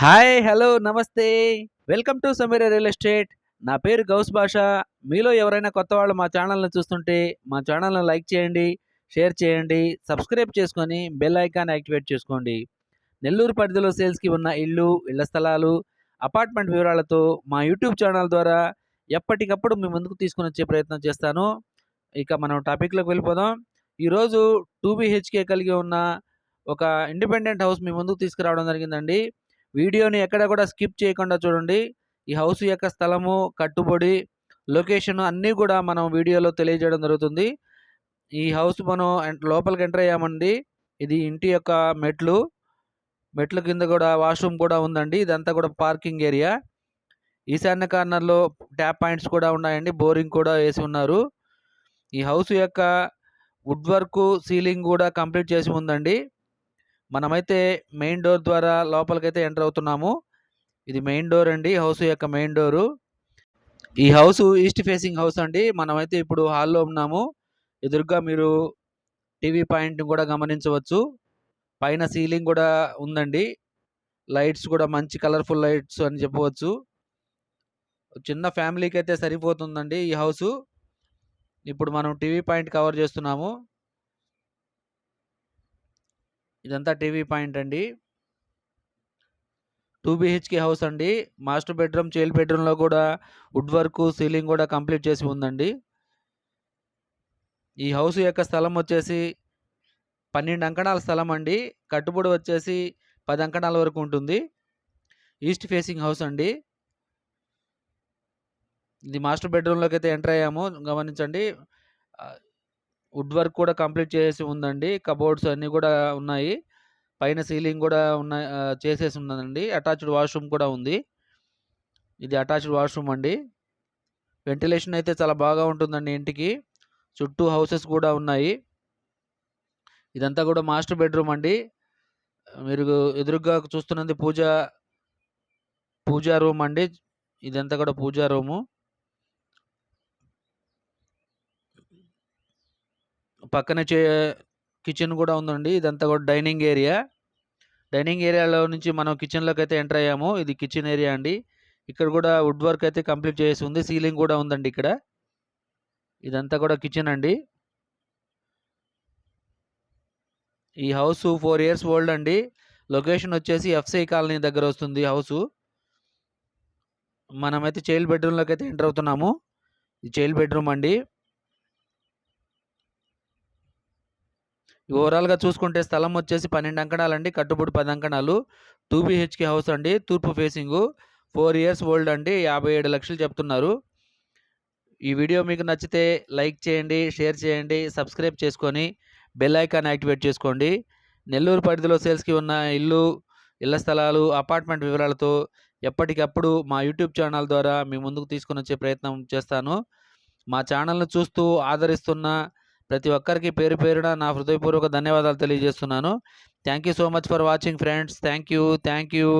Hi hello namaste. Welcome to Sameera real estate. నా పేరు గౌస్ భాష. మీలో ఎవరైనా కొత్త వాళ్ళు మా ఛానల్ని చూస్తుంటే మా ఛానల్ని లైక్ చేయండి షేర్ చేయండి సబ్స్క్రైబ్ చేసుకొని బెల్ ఐకాన్ యాక్టివేట్ చేసుకోండి. నెల్లూరు పరిధిలో సేల్స్కి ఉన్న ఇళ్ళు ఇళ్ళ స్థలాలు అపార్ట్మెంట్ వివరాలతో మా యూట్యూబ్ ఛానల్ ద్వారా ఎప్పటికప్పుడు మీ ముందుకు తీసుకుని వచ్చే ప్రయత్నం చేస్తాను. ఇక మనం టాపిక్లోకి వెళ్ళిపోదాం. ఈరోజు టూ బిహెచ్కే కలిగి ఉన్న ఒక ఇండిపెండెంట్ హౌస్ మీ ముందుకు తీసుకురావడం జరిగిందండి. వీడియోని ఎక్కడ కూడా స్కిప్ చేయకుండా చూడండి. ఈ హౌస్ యొక్క స్థలము కట్టుబడి లొకేషన్ అన్నీ కూడా మనం వీడియోలో తెలియజేయడం జరుగుతుంది. ఈ హౌస్ మనం లోపలికి ఎంటర్ అయ్యామండి. ఇది ఇంటి యొక్క మెట్లు. మెట్ల కింద కూడా వాష్రూమ్ కూడా ఉందండి. ఇదంతా కూడా పార్కింగ్ ఏరియా. ఈశాన్య కార్నర్లో ట్యాప్ పాయింట్స్ కూడా ఉన్నాయండి. బోరింగ్ కూడా వేసి ఉన్నారు. ఈ హౌస్ యొక్క వుడ్ వర్క్ సీలింగ్ కూడా కంప్లీట్ చేసి ఉందండి. మనమైతే మెయిన్ డోర్ ద్వారా లోపలికైతే ఎంటర్ అవుతున్నాము. ఇది మెయిన్ డోర్ అండి హౌస్ యొక్క మెయిన్ డోరు. ఈ హౌస్ ఈస్ట్ ఫేసింగ్ హౌస్ అండి. మనమైతే ఇప్పుడు హాల్లో ఉన్నాము. ఎదురుగా మీరు టీవీ పాయింట్ కూడా గమనించవచ్చు. పైన సీలింగ్ కూడా ఉందండి. లైట్స్ కూడా మంచి కలర్ఫుల్ లైట్స్ అని చెప్పవచ్చు. చిన్న ఫ్యామిలీకి అయితే సరిపోతుందండి ఈ హౌసు. ఇప్పుడు మనం టీవీ పాయింట్ కవర్ చేస్తున్నాము. ఇదంతా టీవీ పాయింట్ అండి. టూ బిహెచ్కే హౌస్ అండి. మాస్టర్ బెడ్రూమ్ చైల్డ్ బెడ్రూమ్లో కూడా వుడ్ వర్క్ సీలింగ్ కూడా కంప్లీట్ చేసి ఉందండి. ఈ హౌస్ యొక్క స్థలం వచ్చేసి పన్నెండు అంకణాల స్థలం అండి. కట్టుబడి వచ్చేసి పది అంకణాల వరకు ఉంటుంది. ఈస్ట్ ఫేసింగ్ హౌస్ అండి. ఇది మాస్టర్ బెడ్రూమ్లోకి అయితే ఎంటర్ అయ్యాము. గమనించండి. వుడ్ వర్క్ కూడా కంప్లీట్ చేసి ఉందండి. కబోర్డ్స్ అన్నీ కూడా ఉన్నాయి. పైన సీలింగ్ కూడా ఉన్నాయి చేసేసి ఉందండి. అటాచ్డ్ వాష్రూమ్ కూడా ఉంది. ఇది అటాచ్డ్ వాష్రూమ్ అండి. వెంటిలేషన్ అయితే చాలా బాగా ఉంటుందండి ఇంటికి. చుట్టూ హౌసెస్ కూడా ఉన్నాయి. ఇదంతా కూడా మాస్టర్ బెడ్రూమ్ అండి. మీరు ఎదురుగా చూస్తున్నది పూజ పూజా రూమ్ అండి. ఇదంతా కూడా పూజా రూము. పక్కన చే కిచెన్ కూడా ఉందండి. ఇదంతా కూడా డైనింగ్ ఏరియా. డైనింగ్ ఏరియాలో నుంచి మనం కిచెన్లోకి అయితే ఎంటర్ అయ్యాము. ఇది కిచెన్ ఏరియా అండి. ఇక్కడ కూడా వుడ్ వర్క్ అయితే కంప్లీట్ చేసి ఉంది. సీలింగ్ కూడా ఉందండి ఇక్కడ. ఇదంతా కూడా కిచెన్ అండి. ఈ హౌస్ ఫోర్ ఇయర్స్ ఓల్డ్ అండి. లొకేషన్ వచ్చేసి ఎఫ్సై కాలనీ దగ్గర వస్తుంది హౌస్. మనమైతే చైల్డ్ బెడ్రూమ్లోకి అయితే ఎంటర్ అవుతున్నాము. ఇది చైల్డ్ బెడ్రూమ్ అండి. ఓవరాల్గా చూసుకుంటే స్థలం వచ్చేసి పన్నెండు అంకణాలండి. కట్టుబడి పది అంకణాలు. టూ బిహెచ్కే హౌస్ అండి. తూర్పు ఫేసింగు. ఫోర్ ఇయర్స్ ఓల్డ్ అండి. యాభై ఏడు లక్షలు చెప్తున్నారు. ఈ వీడియో మీకు నచ్చితే లైక్ చేయండి షేర్ చేయండి సబ్స్క్రైబ్ చేసుకొని బెల్ ఐకాన్ యాక్టివేట్ చేసుకోండి. నెల్లూరు పరిధిలో సేల్స్కి ఉన్న ఇల్లు ఇళ్ళ స్థలాలు అపార్ట్మెంట్ వివరాలతో ఎప్పటికప్పుడు మా యూట్యూబ్ ఛానల్ ద్వారా మీ ముందుకు తీసుకొని వచ్చే ప్రయత్నం చేస్తాను. మా ఛానల్ను చూస్తూ ఆదరిస్తున్న ప్రతి ఒక్కరికి పేరు పేరున నా హృదయపూర్వక ధన్యవాదాలు తెలియజేస్తున్నాను. Thank you so much for watching friends thank you thank you